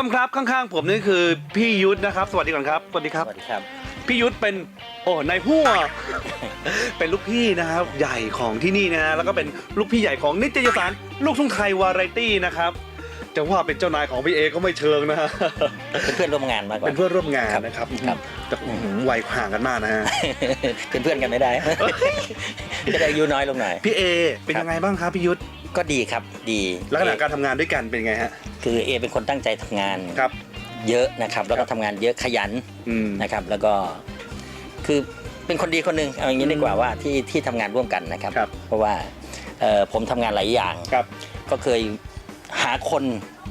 ชมครับข้างๆ ผมนี่คือพี่ยุทธนะครับ สวัสดีก่อนครับสวัสดีครับ สวัสดีครับ พี่ยุทธเป็นโอ้นายหัว เป็นลูกพี่นะครับใหญ่ของที่นี่นะฮะแล้วก็เป็นลูกพี่ใหญ่ของนิตยสารลูกทุ่งไทยวาไรตี้นะครับจะว่าเป็นเจ้านายของพี่เอก็ไม่เชิงนะฮะเป็นเพื่อนร่วมงานมากกว่า เป็นเพื่อนร่วมงานครับนะครับครับ แต่อื้อหือวัยห่างกันมากนะฮะ เป็นเพื่อนกันไม่ได้ จะได้อายุน้อยลงหน่อย พี่เอเป็นยังไงบ้างครับพี่ยุทธก็ดีครับ ดีลักษณะการทำงานด้วยกันเป็นไงฮะ คือเอเป็นคนตั้งใจทำงานครับ เยอะนะครับ แล้วก็ทำงานเยอะขยันอืม นะครับ แล้วก็คือเป็นคนดีคนหนึ่งเอาอย่างนี้ดีกว่าว่าที่ที่ทำงานร่วมกันนะครับ ครับ เพราะว่าเอ่อผมทำงานหลายอย่าง ครับ ก็เคยหาคน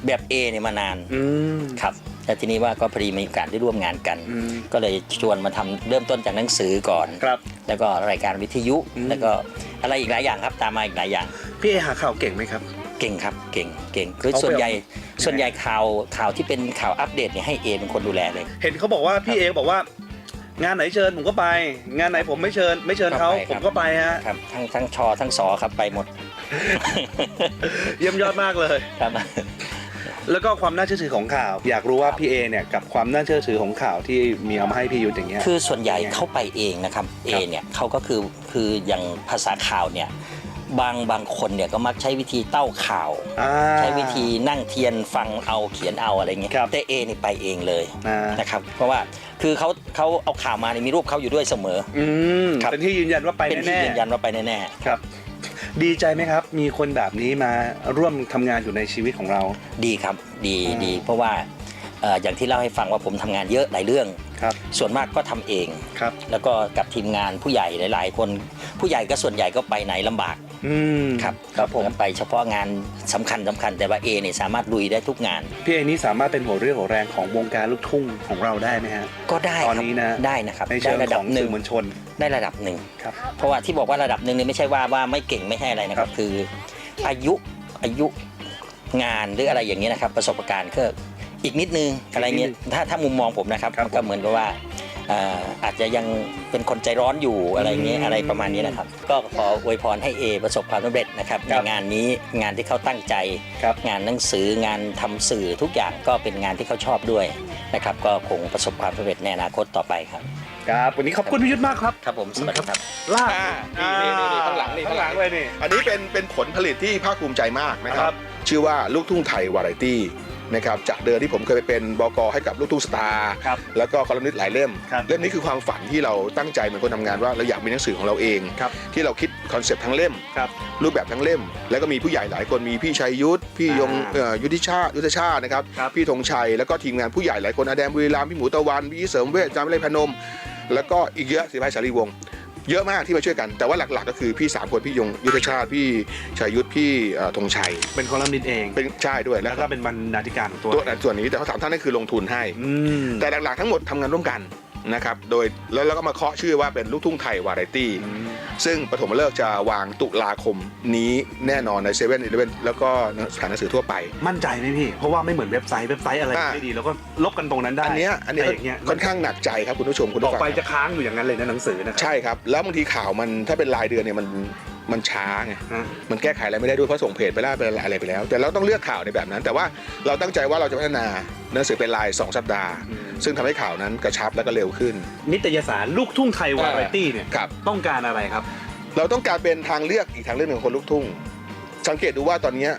แบบเอเนี่ยมานานอืมครับแต่ทีนี้ว่าก็พอดีมีโอกาสได้ร่วมงานกัน อืมก็เลยชวนมาทำเริ่มต้นจากหนังสือก่อน ครับ แล้วก็รายการวิทยุ อืม แล้วก็อะไรอีกหลายอย่างครับ ตามมาอีกหลายอย่าง พี่เอหาข่าวเก่งไหมครับ เก่งครับเก่งเก่งคือเอาไปส่วนใหญ่เอาส่วนใหญ่ข่าวข่าวที่เป็นข่าวอัปเดตเนี่ยให้เอเป็นคนดูแลเลย เห็นเขาบอกว่าพี่เอบอกว่างานไหนเชิญผมก็ไป งานไหนผมไม่เชิญ ไม่เชิญเขาก็ไปครับผมก็ไปฮะครับทั้งทั้งชอทั้งสอครับไปหมด เยี่ยมยอดมากเลยครับแล้วก็ความน่าเชื่อถือของข่าว อยากรู้ว่าพี่เอเนี่ยกับความน่าเชื่อถือของข่าวที่มีเอามาให้พี่ยุทธอย่างเงี้ยคือส่วนใหญ่เข้าไปเองนะครับเอเนี่ยเขาก็คือคืออย่างภาษาข่าวเนี่ย บางบางคนเนี่ยก็มักใช้วิธีเต้าข่าว อ่า ใช้วิธีนั่งเทียนฟังเอาเขียนเอาอะไรเงี้ยครับ แต่เอนี่ไปเองเลยอ่านะครับเพราะว่าคือเขาเขาเอาข่าวมาเนี่ยมีรูปเขาอยู่ด้วยเสมอ อืมครับ เป็นที่ยืนยันว่าไปเป็นที่แน่ยืนยันว่าไปแน่ๆๆครับ ดีใจไหมครับ มีคนแบบนี้มาร่วมทำงานอยู่ในชีวิตของเราดีครับ ดีอืมดีเพราะว่า เอ่ออย่างที่เล่าให้ฟังว่าผมทำงานเยอะหลายเรื่อง ครับส่วนมากก็ทำเอง ครับแล้วก็กับทีมงานผู้ใหญ่หลาย ๆ คนผู้ใหญ่ก็ส่วนใหญ่ก็ไปไหนลำบากอืมครับครับผมไปเฉพาะงานสำคัญสำคัญแต่ว่าเอเนี่ยสามารถลุยได้ทุกงาน พี่เอนี่สามารถเป็นหัวเรี่ยวหัวแรงของวงการลูกทุ่งของเราได้ไหมฮะ ก็ได้ตอนครับนี้นะได้นะครับในได้เชิงระขดัอบงหนึ่สื่งอมวลชนได้ระดับหนึ่ง ครับ เพราะว่าที่บอกว่าระดับหนึ่งเนี่ยไม่ใช่ว่าว่าไม่เก่งไม่ใช่อะไรนะครับ คืออายุอายุงานหรืออะไรอย่างเงี้ยนะครับ ประสบการณ์ก็ อีกนิดนึงอะไรเงี้ยถ้าถ้ามุมมองผมนะครับครับ มันก็เหมือนกับว่าเอ่ออาจจะยังเป็นคนใจร้อนอยู่อะไรเงี้ยอืมอะไรประมาณนี้นะครับ ก็ขออวยพรให้เอประสบความสำเร็จนะครับในครับงานนี้งานที่เขาตั้งใจ ครับ งานหนังสืองานทำสื่อทุกอย่างก็เป็นงานที่เขาชอบด้วยนะครับ ก็คงประสบความสำเร็จในอนาคตต่อไปครับ ครับ วันนี้ขอบคุณพี่ยุทธมากครับ ครับผมสวัสดีครับ ลาบอ่านี่นี่นี่ข้างหลังนี่ข้างหลังเลยนี่ อันนี้เป็นเป็นผลผลิตที่ภาคภูมิใจมากนะคครัรับ บ ชื่อว่าลูกทุ่งไทยวาไรตี้ นะครับจากเดิมที่ผมเคยไปเป็นบกให้กับลูกทุ่งสตาร์ครับแล้วก็คอลัมนิสต์หลายเล่ม ครับเล่มนี้คือความฝันที่เราตั้งใจเหมือนคนทำงานว่าเราอยากมีหนังสือของเราเอง ครับ ที่เราคิดคอนเซปต์ทั้งเล่ม ครับ รูปแบบทั้งเล่ม แล้วก็มีผู้ใหญ่หลายคนมีพี่ชัยยุทธพี่ยงอ่าเอ่อยุทธิชาติยุทธชาตินะครับครับพี่ธงชัยแล้วก็ทีมงานผู้ใหญ่หลายคนอาแดมบุรีรัมย์พี่หมูตะวันพี่เสริมเวชจามเลยพนม แล้วก็อีกเยอะสิพายสารีวงศ์ เยอะมากที่มาช่วยกัน แต่ว่าหลักๆ ก็คือพี่สามคนพี่ยงยุทธชาติพี่ชัยยุทธพี่เอ่อธงชัย เป็นคอลัมนิสต์เอง เป็นใช่ด้วย แล้แล้ววก็ก็เป็นบรรณาธิการของตัวตัวส่วนนี้แต่เขาสามท่านนั่นคือลงทุนให้อืมแต่หลักๆทั้งหมดทำงานร่วมกัน นะครับ โดยแล้วเราก็มาเคาะชื่อว่าเป็นลูกทุ่งไทยวาไรตี้อืมซึ่งปฐมฤกษ์จะวางตุลาคมนี้แน่นอนในเซเว่นอีเลเวนแล้วก็สถานหนังสือทั่วไป มั่นใจไหมพี่ เพราะว่าไม่เหมือนเว็บไซต์ เว็บไซต์อะไรอ่าไม่ดีแล้วก็ลบกันตรงนั้นได้ อันเนี้ยอันเนี้ยแต่อย่างเงี้ยค่อนข้างหนักใจครับคุณผู้ชมคุณอผู้อกฟังไปคจะรับค้างอยู่อย่างนั้นเลยนะหนังสือนะครับใช่ครับ แล้วบางทีข่าวมันถ้าเป็นรายเดือนเนี่ยมัน มันช้าไงฮะ มันแก้ไขอะไรไม่ได้ด้วยเพราะส่งเพจไปแล้วไปอะไรไปแล้ว แต่เราต้องเลือกข่าวในแบบนั้น แต่ว่าเราตั้งใจว่าเราจะพัฒนาหนังสือเป็นราย2สัปดาห์ อืม ซึ่งทำให้ข่าวนั้นกระชับและก็เร็วขึ้น นิตยสารลูกทุ่งไทยวาไรตี้เนี่ยครับ ต้องการอะไรครับ เราต้องการเป็นทางเลือกอีกทางเลือกหนึ่งของคนลูกทุ่ง สังเกตดูว่าตอนเนี้ย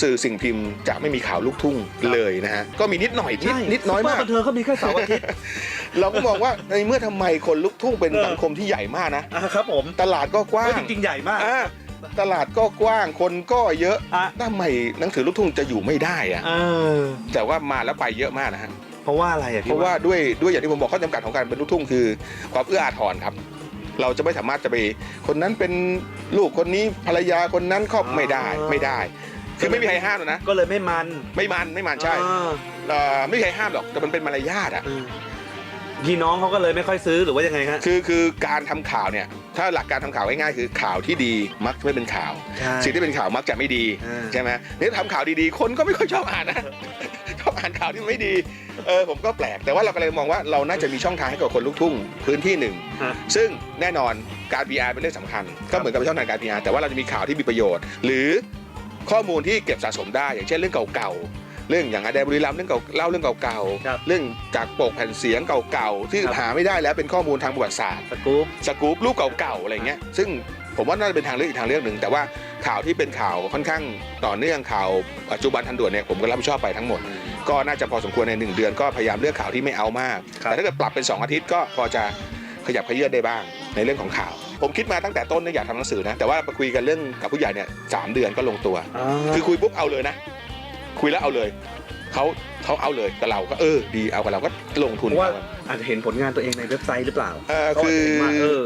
สื่อสิ่งพิมพ์จะไม่มีข่าวลูกทุ่งเลยนะฮะก็มีนิดหน่อยนิดใช่นิดน้อยซุปเปมาร์กบันเทิงเขามีแค่เสาร์อาทิตย์ เราก็มองว่าในเมื่อทำไมคนลูกทุ่งเป็นเออ สังคมที่ใหญ่มากนะ อะครับผมตลาดก็กว้าก็งจริงๆใหญ่มากอ่าตลาดก็กว้างคนก็เยอะอะทำไมหนังสือลูกทุ่งจะอยู่ไม่ได้อะเออแต่ว่ามาแล้วไปเยอะมากนะฮะเพราะว่าอะไรอะเพพี่ราะว่าด้วยด้วยอย่างที่ผมบอกข้อจำกัดของการเป็นลูกทุ่งคือความเอื้ออาทรครับ เราจะไม่สามารถจะไปคนนั้นเป็นลูกคนนี้ภรรยาคนนั้นครอบไม่ได้ไม่ได้ คือไม่มีใครห้ามหรอกนะ ก็เลยไม่มันไม่มันไม่มันใช่อ่าเอ่อไม่มีใครห้ามหรอกแต่มันเป็นมารยาทอะเออพี่น้องเขาก็เลยไม่ค่อยซื้อหรือว่ายังไงฮะคือคือการทำข่าวเนี่ย ถ้าหลักการทำข่าวง่ายๆคือข่าวที่ดีมักจะไม่เป็นข่าว ใช่ สิ่งที่เป็นข่าวมักจะไม่ดีอ่า ใช่ไหมนี่ทำข่าวดีๆ คนก็ไม่ค่อยชอบอ่านนะ ชอบอ่านข่าวที่ไม่ดีเออผมก็แปลกแต่ว่าเราก็เลยมองว่าเราน่าจะมีช่องทางให้กับคนลูกทุ่งพื้นที่หนึ่ง ฮะ ซึ่งแน่นอนการ PR เป็นเรื่องสำคัญ ก็เหมือนกับเป็นช่องทางการ PR แต่ว่าเราจะมีข่าวที่มีประโยชน์ หรือ ข้อมูลที่เก็บสะสมได้ อย่างเช่นเรื่องเก่าๆ เรื่องอย่างอาแดนบุรีรัมย์เรื่องเก่าเล่าเรื่องเก่าครับๆ เรื่องจากปกแผ่นเสียงเก่าๆ ที่ครับ หาไม่ได้แล้วเป็นข้อมูลทางประวัติศาสตร์ สกู๊ป สกู๊ปรูปเก่าๆ อะไรเงี้ย ซึ่งผมว่าน่าจะเป็นทางเลือกอีกทางเลือกหนึ่ง แต่ว่าข่าวที่เป็นข่าวค่อนข้างต่อเนื่องข่าวปัจจุบันทันด่วนเนี่ยผมก็รับผิดชอบไปทั้งหมด ก็น่าจะพอสมควรในหนึ่งเดือนก็พยายามเลือกข่าวที่ไม่เอามาก ครับ แต่ถ้าเกิดปรับเป็น 2 อาทิตย์ก็พอจะขยับขยื่นได้บ้างในเรื่องของข่าว ผมคิดมาตั้งแต่ต้นเนี่ยอยากทำหนังสือนะ แต่ว่ามาคุยกันเรื่องกับผู้ใหญ่เนี่ยสามเดือนก็ลงตัวอ่าคือคุยปุ๊บเอาเลยนะ คุยแล้วเอาเลยเขาเขาเอาเลยกับเราก็เออ ดีเอากับเราก็ลงทุนเพราะว่าเอาอาจจะเห็นผลงานตัวเองในเว็บไซต์หรือเปล่าเออเขาคือาจอจะเห็นว่าเออ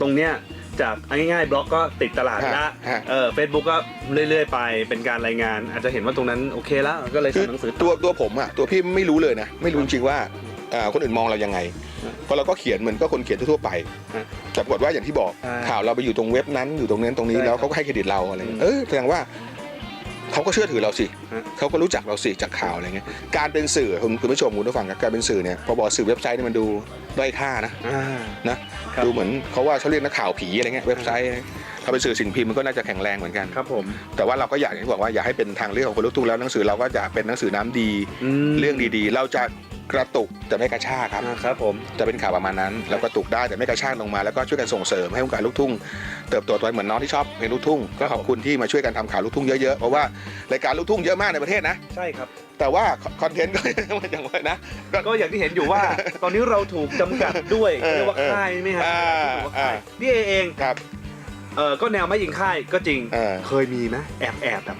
ตรงเนี้ยจากเอาง่ายๆบล็อกก็ติดตลาดละฮะฮะเออเฟซบุ๊กก็เรื่อยๆไปเป็นการรายงาน อาจจะเห็นว่าตรงนั้นโอเคแล้วก็เลยคือทำหนังสือตัวตัวผมอะตัวพี่ไม่รู้เลยนะ ไม่รู้จริงๆว่าเอ่อคนอื่นมองเรายังไงฮะ เพราะเราก็เขียนเหมือนก็คนเขียนทั่วๆไปฮะแต่ปรากฏว่าอย่างที่บอกอ่าข่าวเราไปอยู่ตรงเว็บนั้นอยู่ตรงนั้นตรงนี้ใช่แล้วเขาก็ให้เครดิตเราอะไรเงี้ยอืมเออแสดงว่าเขาก็เชื่อถือเราสิฮะ เขาก็รู้จักเราสิจากข่าวอะไรเงี้ยการเป็นสื่อคุณคุณผู้ชมคุณผู้ฟังครับการเป็นสื่อเนี่ยพอบอกสื่อเว็บไซต์เนี่ยมันดูด้อยค่านะ อ่า นะครับ ดูเหมือนเขาว่าเขาเรียกนักข่าวผีอะไรเงี้ยเว็บไซต์ ถ้าเป็นสื่อสิ่งพิมพ์มันก็น่าจะแข็งแรงเหมือนกัน ครับผม แต่ว่าเราก็อยากอย่างที่บอกว่าอยากให้เป็นทางเลือกของคนลูกทุ่งแล้วหนังสือเราก็จะเป็นหนังสือน้ำดีมเรื่องดีๆ เราจะกระตุกแต่ไม่กระชากครับ อ่าครับผม จะเป็นข่าวประมาณนั้นเรากระตุกได้แต่ไม่กระชากลงมาแล้วก็ช่วยกันส่งเสริมให้วงการลูกทุ่งเติบโตไปเหมือนน้องที่ชอบเพลงลูกทุ่งก็ขอบคุณที่มาช่วยกันทำข่าวลูกทุ่งเยอะๆเพราะว่ารายการลูกทุ่งเยอะมากในประเทศนะ ใช่ครับ แต่ว่าคอนเทนต์ก็ อย่างว่านะ ก็อย่างที่เห็นอยู่ว่า ตอนนี้เราถูกจำกัดด้วยเออเรียกว่าเออค่ายไหมฮะอ่าถูกว่าค่ายอ่าพี่เอเองครับ เออก็แนวไม่ยิงค่ายก็จริง เออ เคยมีไหมแอบแอบแบบ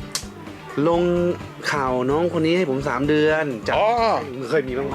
ลงข่าวน้องคนนี้ให้ผมสามเดือนจับอ๋อ เคยมีบ้างไหม